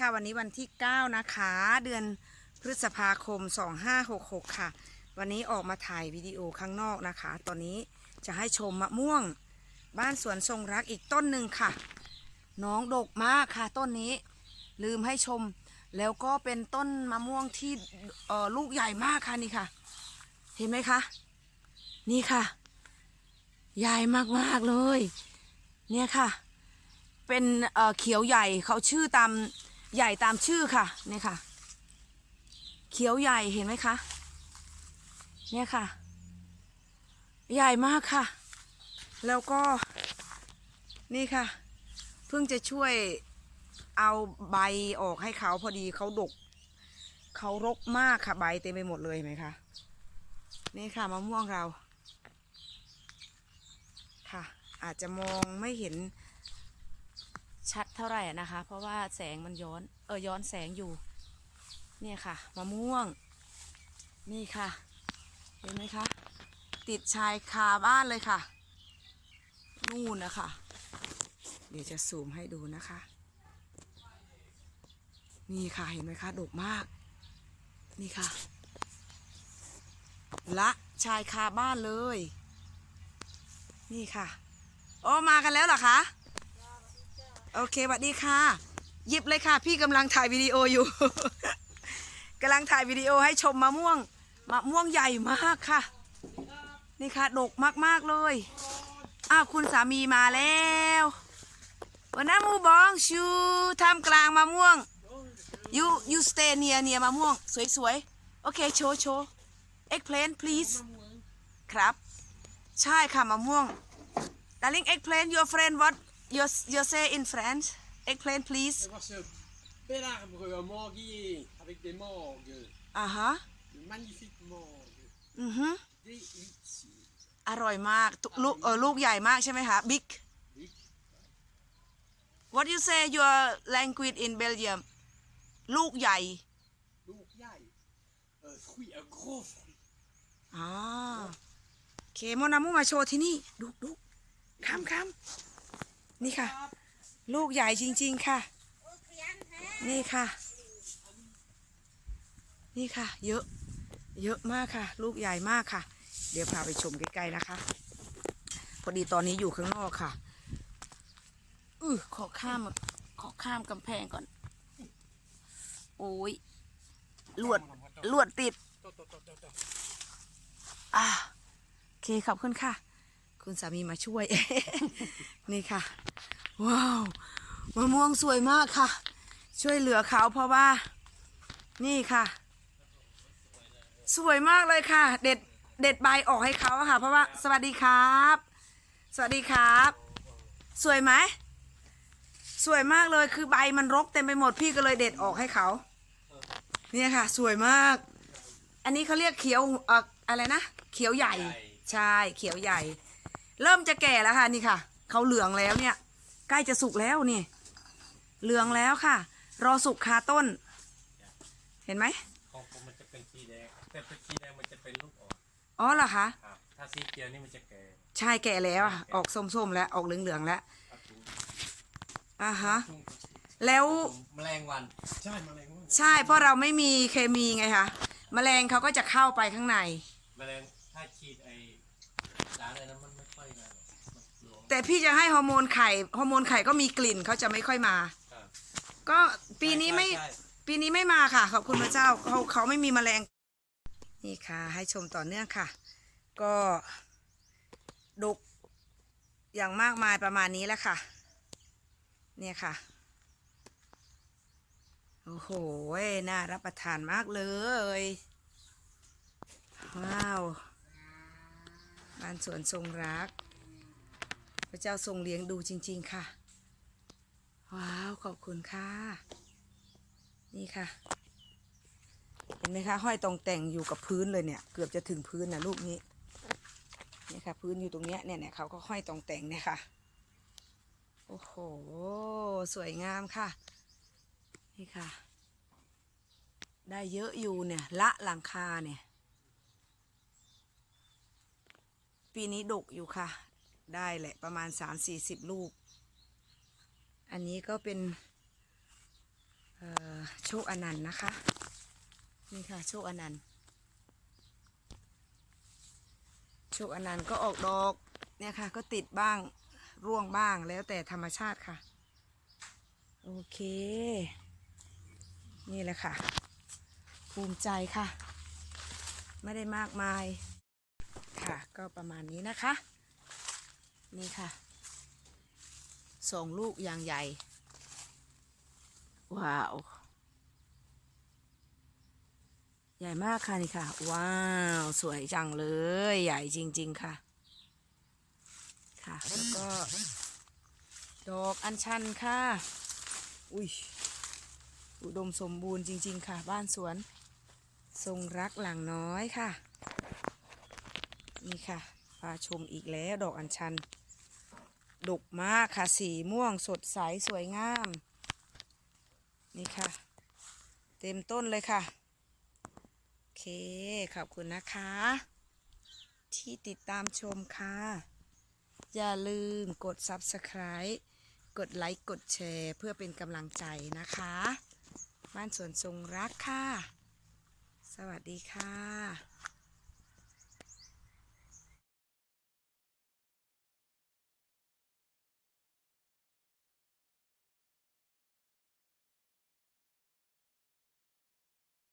ค่ะ วันนี้วันที่ 9 นะคะ เดือนพฤษภาคม 2566 ค่ะ วันนี้ออกมาถ่ายวิดีโอข้างนอกนะคะ ตอนนี้จะให้ชมมะม่วง บ้านสวนทรงรักอีกต้นหนึ่งค่ะ น้องดกมากค่ะ ต้นนี้ลืมให้ชม แล้วก็เป็นต้นมะม่วงที่ลูกใหญ่มากค่ะนี่ค่ะ เห็นไหมคะ นี่ค่ะ ใหญ่มากๆเลย เนี่ยค่ะเป็นเเขียวใหญ่เขาชื่อตาม ใหญ่ตามชื่อค่ะเนี่ยค่ะ เขียวใหญ่เห็นไหมคะ เนี่ยค่ะ ใหญ่มากค่ะ แล้วก็นี่ค่ะ เพิ่งจะช่วยเอาใบออกให้เขาพอดีเขาดกเขารกมากค่ะใบเต็มไปหมดเลยเห็นไหมคะนี่ค่ะมะม่วงเราค่ะ อาจจะมองไม่เห็น เท่าไหร่นะคะ เพราะว่าแสงมันย้อนเออย้อนแสงอยู่ เนี่ยค่ะมะม่วง นี่ค่ะ เห็นไหมคะ ติดชายคาบ้านเลยค่ะนู่นนะคะ เดี๋ยวจะซูมให้ดูนะคะ นี่ค่ะเห็นไหมคะดกมาก นี่ค่ะ ละชายคาบ้านเลย นี่ค่ะ โอ้มากันแล้วเหรอคะ โอเคสวัสดีค่ะ หยิบเลยค่ะ พี่กำลังถ่ายวิดีโออยู่กำลังถ่ายวิดีโอให้ชมมะม่วงมะม่วงใหญ่มากค่ะ นี่ค่ะดกมากๆเลยอ้าวคุณสามีมาแล้ววันนั้นมูบองชูทำกลางมะม่วง you you stay near near มะม่วง สวยๆ โอเค โชว์โชว์ eggplant please ครับ ใช่ค่ะมะม่วง darling eggplant your friend what you you say in French eggplant please Je vais voir ce bel arbre euh, manguier avec des mangues, อ่าฮะ de magnifiques mangues, อือฮึ délicieux. อร่อยมากตุลูกเออลูกใหญ่มากใช่ไหมคะ big Big. what you say your language in Belgium ลูกใหญ่ Donc, il y a un fruit, un gros fruit. อ่าโอเคโมนามุมาโชว์ที่นี่ ดูดูคำคำ นี่ค่ะ ลูกใหญ่จริง ๆ ค่ะ นี่ค่ะ นี่ค่ะ เยอะ เยอะมากค่ะ ลูกใหญ่มากค่ะ เดี๋ยวพาไปชมใกล้ๆนะคะ พอดีตอนนี้อยู่ข้างนอกค่ะอือขอข้ามขอข้ามกำแพงก่อน โอ้ยลวดลวดติด อ่าโอเคขอบคุณค่ะ คุณสามีมาช่วย นี่ค่ะ ว้าวมะม่วงสวยมากค่ะ ช่วยเหลือเขาเพราะว่า นี่ค่ะ สวยมากเลยค่ะ เด็ดเด็ดใบออกให้เขาค่ะ เพราะว่า สวัสดีครับ สวัสดีครับ สวยไหมสวยมากเลยคือใบมันรกเต็มไปหมดพี่ก็เลยเด็ดออกให้เขา เนี่ยค่ะ สวยมาก อันนี้เขาเรียกเขียวเอ่ออะไรนะ เขียวใหญ่ ใช่ เขียวใหญ่ เริ่มจะแก่แล้วค่ะนี่ค่ะเขาเหลืองแล้วเนี่ย ใกล้จะสุกแล้วนี่ เหลืองแล้วค่ะ รอสุกคาต้น เห็นไหมของผมมันจะเป็นสีแดงแต่เป็นสีแดงมันจะเป็นลูกอ่อนอ๋อเหรอคะครับถ้าสีเขียวนี่มันจะแก่ใช่แก่แล้วอะออกส้มๆแล้วออกเหลืองๆแล้วครับผมอ่าฮะแล้ว แมลงวันใช่มาเลยว่าใช่เพราะเราไม่มีเคมีไงคะแมลงเขาก็จะเข้าไปข้างใน แมลงถ้าฉีดไอ้ แต่พี่จะให้ฮอร์โมนไข่ฮอร์โมนไข่ก็มีกลิ่นเขาจะไม่ค่อยมา ครับก็ปีนี้ไม่ใช่ปีนี้ไม่มาค่ะ ขอบคุณพระเจ้าเขาเขาไม่มีแมลง นี่ค่ะ ให้ชมต่อเนื่องค่ะ ก็ดกอย่างมากมายประมาณนี้แล้วค่ะ เนี่ยค่ะ โอ้โหน่ารับประทานมากเลย ว้าวบ้านสวนทรงรัก พระเจ้าทรงเลี้ยงดูจริง ๆ ค่ะ ว้าว ขอบคุณค่ะ นี่ค่ะ เห็นไหมคะ ห้อยตรงแต่งอยู่กับพื้นเลยเนี่ย เกือบจะถึงพื้นนะลูกนี้นี่ค่ะ พื้นอยู่ตรงเนี้ยเนี่ยเนี่ยเขาก็ห้อยตรงแต่งเนี่ยค่ะ โอ้โห สวยงามค่ะ นี่ค่ะ ได้เยอะอยู่เนี่ย ละหลังคาเนี่ย ปีนี้ดกอยู่ค่ะ ได้แหละประมาณสามสี่สิบลูก อันนี้ก็เป็นโชคอนันต์นะคะ นี่ค่ะโชคอนันต์โชคอนันต์ก็ออกดอกเนี่ยค่ะ ก็ติดบ้างร่วงบ้างแล้วแต่ธรรมชาติค่ะ โอเค นี่แหละค่ะ ภูมิใจค่ะ ไม่ได้มากมายค่ะ ก็ประมาณนี้นะคะ นี่ค่ะสองลูกอย่างใหญ่ ว้าว ใหญ่มากค่ะนี่ค่ะ ว้าว สวยจังเลย ใหญ่จริง ๆ ค่ะ ค่ะ แล้วก็ ดอกอัญชันค่ะ อุ้ยอุดมสมบูรณ์จริง ๆ ค่ะ บ้านสวน ทรงรักหลังน้อยค่ะ นี่ค่ะพาชมอีกแล้วดอกอัญชัน ดกมากค่ะ สีม่วงสดใสสวยงาม นี่ค่ะ เต็มต้นเลยค่ะ โอเค ขอบคุณนะคะ ที่ติดตามชมค่ะ อย่าลืมกด Subscribe กดไลค์ กดแชร์ เพื่อเป็นกำลังใจนะคะ บ้านสวนทรงรักค่ะ สวัสดีค่ะ